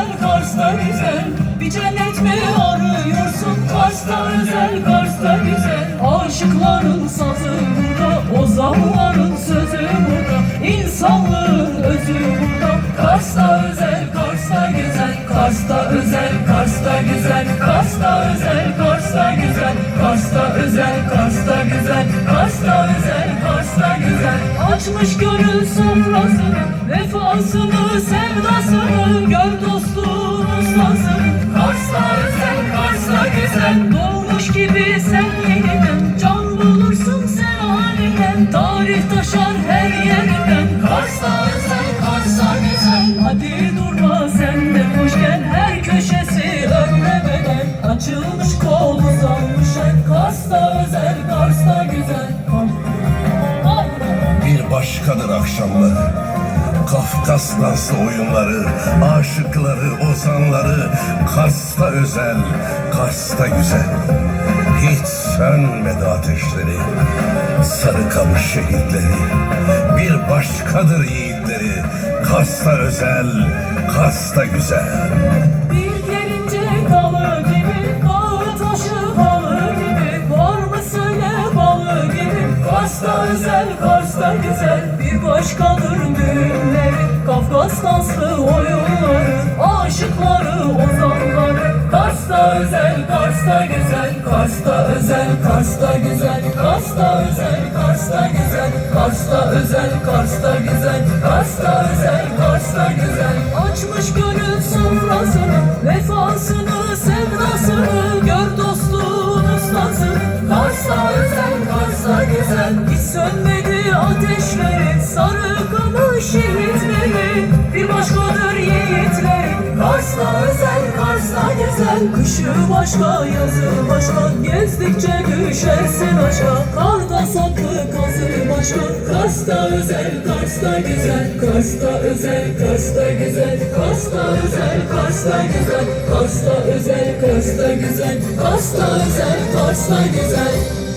özel, Kars'ta güzel. Bir cennet mi arıyorsun Kars'ta özel, Kars'ta güzel. Aşıkların sazı burada, ozanların sözü burada. İnsanlığın özü burada. Kars'ta özel, Kars'ta güzel. Kars'ta özel, Kars'ta güzel. Kars'ta özel, Kars'ta güzel. Kars'ta özel, Kars'ta güzel. Kars'ta özel, Kars'ta güzel. Açmış gönül sofrasını Vefasını sen Güzel Doğmuş gibi sen yeniden Can bulursun sen halinden Tarih taşar her yerinden. Kars'ta özel, Kars'ta güzel Hadi durma sen de hoş gel Her köşesi önde bedel. Açılmış kol uzanmış el. Kars'ta özel, Kars'ta güzel. Bir başkadır akşamları Kafkas dansı oyunları Aşıkları, ozanları Kars'ta özel, Kars'ta güzel. Hiç sönmedi ateşleri Sarıkamış şehitleri. Bir başkadır yiğitleri Kars'ta özel, Kars'ta güzel. Bir gelince dalı gibi Dağ taşı halı gibi. Var mı söyle balı gibi Kars'ta özel, Kars'ta güzel. Bir başkadır düğünleri Danslı oyunları Aşıkları, ozanları. Kars'ta özel, Kars'ta güzel Kars'ta özel, Kars'ta güzel. Kars'ta özel, Kars'ta güzel Kars'ta özel, Kars'ta güzel. Kars'ta özel, Kars'ta güzel. Açmış gönül sofrasını Vefasını, sevdasını. Gör dostun ustasını Kars'ta özel, Kars'ta güzel. Hiç sönmedi ateşleri Sarıkamış şehitleri Kars'ta özel, Kars'ta güzel Kışı başka, yazı başka. Gezdikçe düşersin aşağı. Karda saklı kazı başka. Kars'ta özel, Kars'ta güzel Kars'ta özel, Kars'ta güzel Kars'ta özel, Kars'ta güzel Kars'ta özel, Kars'ta güzel Kars'ta özel, Kars'ta güzel